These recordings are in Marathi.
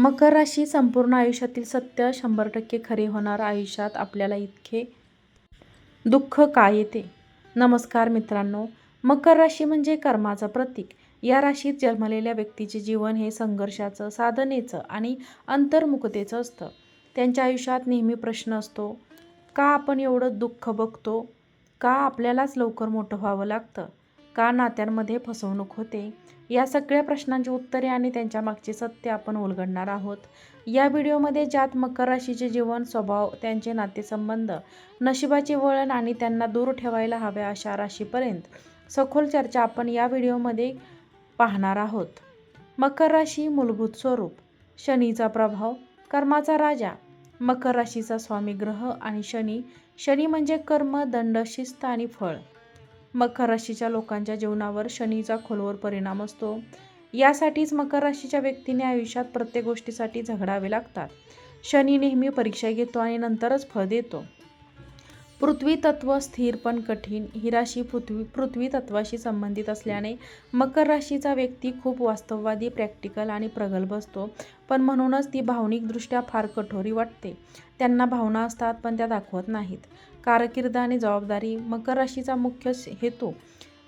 मकर राशी संपूर्ण आयुष्यातील सत्य शंभर टक्के खरे होणार आयुष्यात आपल्याला इतके दुःख का येते? नमस्कार मित्रांनो मकर राशी म्हणजे कर्माचं प्रतीक. या राशीत जन्मलेल्या व्यक्तीचे जीवन हे संघर्षाचं साधनेचं आणि अंतर्मुखतेचं असतं. त्यांच्या आयुष्यात नेहमी प्रश्न असतो का आपण एवढं दुःख बघतो? का आपल्यालाच लवकर मोठं व्हावं लागतं? का नात्यांमध्ये फसवणूक होते? या सगळ्या प्रश्नांची उत्तरे आणि त्यांच्या मागचे सत्य आपण उलगडणार आहोत. या व्हिडिओमध्ये ज्यात मकर राशीचे जीवन स्वभाव त्यांचे नातेसंबंध नशिबाचे वळण आणि त्यांना दूर ठेवायला हव्या अशा राशीपर्यंत सखोल चर्चा आपण या व्हिडिओमध्ये पाहणार आहोत. मकर राशी मूलभूत स्वरूप. शनीचा प्रभाव कर्माचा राजा. मकर राशीचा स्वामी ग्रह आणि शनी. शनी म्हणजे कर्म दंड शिस्त आणि फळ. मकर राशीच्या लोकांच्या जीवनावर शनीचा खोलवर परिणाम असतो. यासाठीच मकर राशीच्या व्यक्तीने आयुष्यात प्रत्येक गोष्टीसाठी झगडावे लागतात. शनी नेहमी परीक्षा घेतो आणि नंतरच फळ देतो. पृथ्वी तत्व स्थिर पण कठीण. ही राशी पृथ्वी पृथ्वी तत्वाशी संबंधित असल्याने मकर राशीचा व्यक्ती खूप वास्तववादी प्रॅक्टिकल आणि प्रगल्भ असतो. पण म्हणूनच ती भावनिकदृष्ट्या फार कठोरी वाटते. त्यांना भावना असतात पण त्या दाखवत नाहीत. कारकीर्द आणि जबाबदारी मकर राशीचा मुख्य हेतू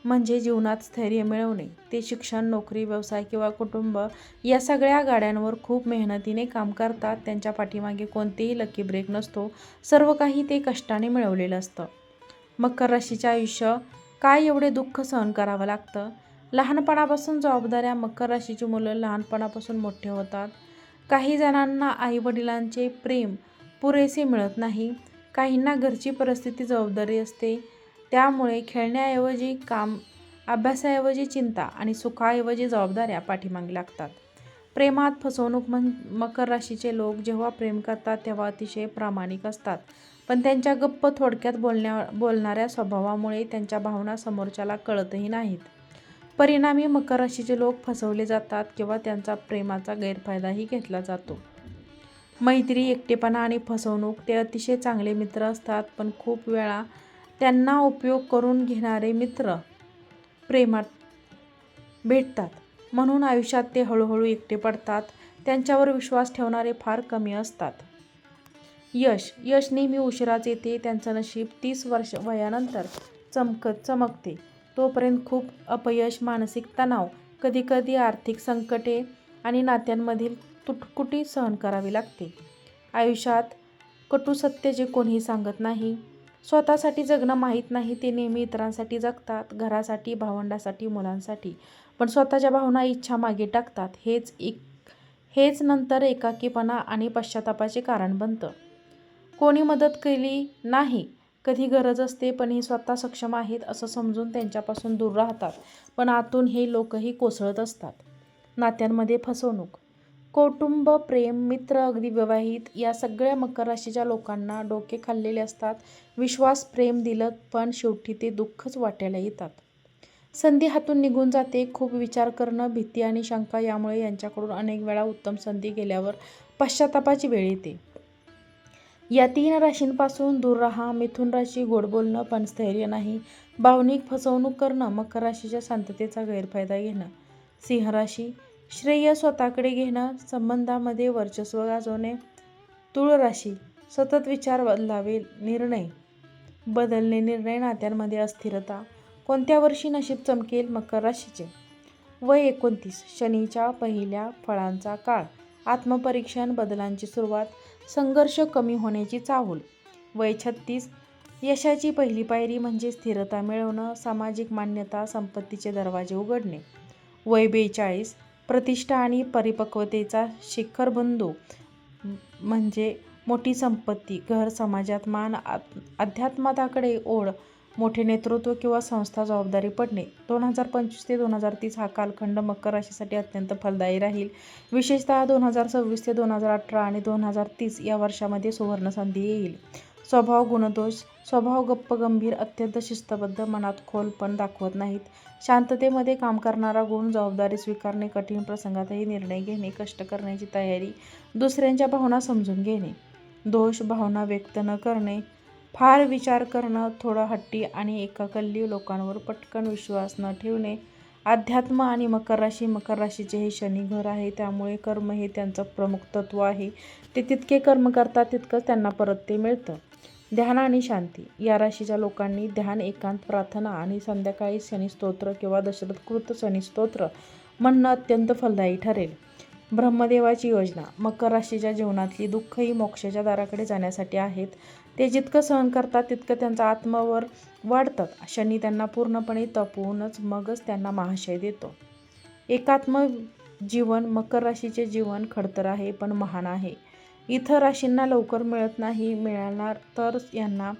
म्हणजे जीवनात स्थैर्य मिळवणे ते शिक्षण नोकरी व्यवसाय किंवा कुटुंब या सगळ्या गाड्यांवर खूप मेहनतीने काम करतात. त्यांच्या पाठीमागे कोणतेही लकी ब्रेक नसतो. सर्व काही ते कष्टाने मिळवलेलं असतं. मकर राशीचे आयुष्य काय एवढे दुःख सहन करावं लागतं? लहानपणापासून जबाबदाऱ्या मकर राशीची मुलं लहानपणापासून मोठे होतात. काही जणांना आईवडिलांचे प्रेम पुरेसे मिळत नाही. काहींना घरची परिस्थिती जबाबदारी असते. त्यामुळे खेळण्याऐवजी काम अभ्यासाऐवजी चिंता आणि सुखाऐवजी जबाबदाऱ्या पाठीमागे लागतात. प्रेमात फसवणूक म्हण मकर राशीचे लोक जेव्हा प्रेम करतात तेव्हा अतिशय प्रामाणिक असतात. पण त्यांच्या गप्प थोडक्यात बोलण्या बोलणाऱ्या स्वभावामुळे त्यांच्या भावना समोरच्याला कळतही नाहीत. परिणामी मकर राशीचे लोक फसवले जातात किंवा त्यांचा प्रेमाचा गैरफायदाही घेतला जातो. मैत्री एकटेपणा आणि फसवणूक ते अतिशय चांगले मित्र असतात पण खूप वेळा त्यांना उपयोग करून घेणारे मित्र प्रेमात भेटतात. म्हणून आयुष्यात ते हळूहळू एकटे पडतात. त्यांच्यावर विश्वास ठेवणारे फार कमी असतात. यश. यश नेहमी उशिराच येते. त्यांचं नशीब तीस वर्ष वयानंतर चमकत चमकते. तोपर्यंत खूप अपयश मानसिक तणाव कधीकधी आर्थिक संकटे आणि नात्यांमधील तुटकुटी सहन करावी लागते. आयुष्यात कटू सत्य जे कोणीही सांगत नाही स्वतःसाठी जगणं माहीत नाही ते नेहमी इतरांसाठी जगतात घरासाठी भावंडासाठी मुलांसाठी. पण स्वतःच्या भावना इच्छा मागे टाकतात. हेच एक हेच नंतर एकाकीपणा आणि पश्चातापाचे कारण बनतं. कोणी मदत केली नाही कधी गरज असते पण हे स्वतः सक्षम आहेत असं समजून त्यांच्यापासून दूर राहतात. पण आतून हे लोकही कोसळत असतात. नात्यांमध्ये फसवणूक कौटुंब प्रेम मित्र अगदी विवाहित या सगळ्या मकर राशीच्या लोकांना डोके खाल्लेले असतात. विश्वास प्रेम दिलं पण शेवटी ते दुःखच वाटायला येतात. संधी हातून निघून जाते. खूप विचार करणं भीती आणि शंका यामुळे यांच्याकडून अनेक वेळा उत्तम संधी गेल्यावर पश्चातापाची वेळ येते. या तीन राशींपासून दूर राहा. मिथुन राशी गोड बोलणं पण स्थैर्य नाही. भावनिक फसवणूक करणं मकर राशीच्या शांततेचा गैरफायदा घेणं. सिंह राशी श्रेय स्वतःकडे घेणं संबंधामध्ये वर्चस्व गाजवणे तुळ राशी सतत विचार बदलावे निर्णय. बदलणे निर्णय नात्यांमध्ये अस्थिरता. कोणत्या वर्षी नशीब चमकेल? मकर राशीचे. वय एकोणतीस. शनीच्या पहिल्या फळांचा काळ. आत्मपरीक्षण बदलांची सुरुवात. संघर्ष कमी होण्याची चाहूल. वय छत्तीस. यशाची पहिली पायरी म्हणजे स्थिरता मिळवणं सामाजिक मान्यता संपत्तीचे दरवाजे उघडणे. वय बेचाळीस. प्रतिष्ठा आणि परिपक्वतेचा शिखरबंधू म्हणजे मोठी संपत्ती घर समाजात मान अध्यात्माताकडे ओढ मोठे नेतृत्व किंवा संस्था जबाबदारी पडणे. दोन हजार पंचवीस ते दोन हजार तीस हा कालखंड मकर राशीसाठी अत्यंत फलदायी राहील. विशेषतः दोन हजार सव्वीस ते दोन हजार अठरा आणि दोन हजार तीस या वर्षामध्ये सुवर्णसंधी येईल. स्वभाव गुणदोष स्वभाव गप्प गंभीर अत्यंत शिस्तबद्ध मनात खोल पण दाखवत नाहीत. शांततेमध्ये काम करणारा गुण जबाबदारी स्वीकारणे कठीण प्रसंगातही निर्णय घेणे कष्ट करण्याची तयारी दुसऱ्यांच्या भावना समजून घेणे. दोष भावना व्यक्त न करणे फार विचार करणं थोडं हट्टी आणि एकाकल्ली लोकांवर पटकन विश्वास न ठेवणे अध्यात्म आणि मकर राशी मकर राशीचे हे शनी घर आहे त्यामुळे कर्म हे त्यांचं प्रमुख तत्व आहे. ते तितके कर्म करतात तितकंच त्यांना परत ते मिळतं. ध्यान आणि शांती. या राशीच्या लोकांनी ध्यान एकांत प्रार्थना आणि संध्याकाळी शनिस्तोत्र किंवा दशरथकृत शनिस्तोत्र म्हणणं अत्यंत फलदायी ठरेल. ब्रह्मदेवाची योजना. मकर राशीच्या जीवनातली दुःख ही मोक्षाच्या दाराकडे जाण्यासाठी आहेत. ते जितकं सहन करतात तितकं त्यांचा आत्मावर वाढतात. शनी त्यांना पूर्णपणे तपवूनच मगच त्यांना महाशय देतो. एकात्म जीवन मकर राशीचे जीवन खडतर आहे पण महान आहे. इथं राशींना लवकर मिळत नाही मिळणार तर यांना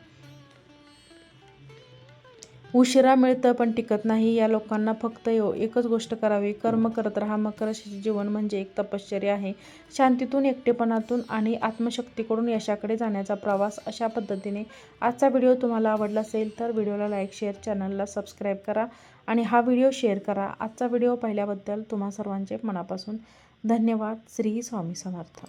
उशिरा मिळतं पण टिकत नाही. या लोकांना फक्त यो एकच गोष्ट करावी. कर्म करत राहा. मकर राशीचे जीवन म्हणजे एक तपश्चर्या आहे. शांतीतून एकटेपणातून आणि आत्मशक्तीकडून यशाकडे जाण्याचा प्रवास अशा पद्धतीने आजचा व्हिडिओ तुम्हाला आवडला असेल तर व्हिडिओला लाईक शेअर चॅनलला सबस्क्राईब करा आणि हा व्हिडिओ शेअर करा. आजचा व्हिडिओ पाहिल्याबद्दल तुम्हा सर्वांचे मनापासून धन्यवाद. श्री स्वामी समर्थ.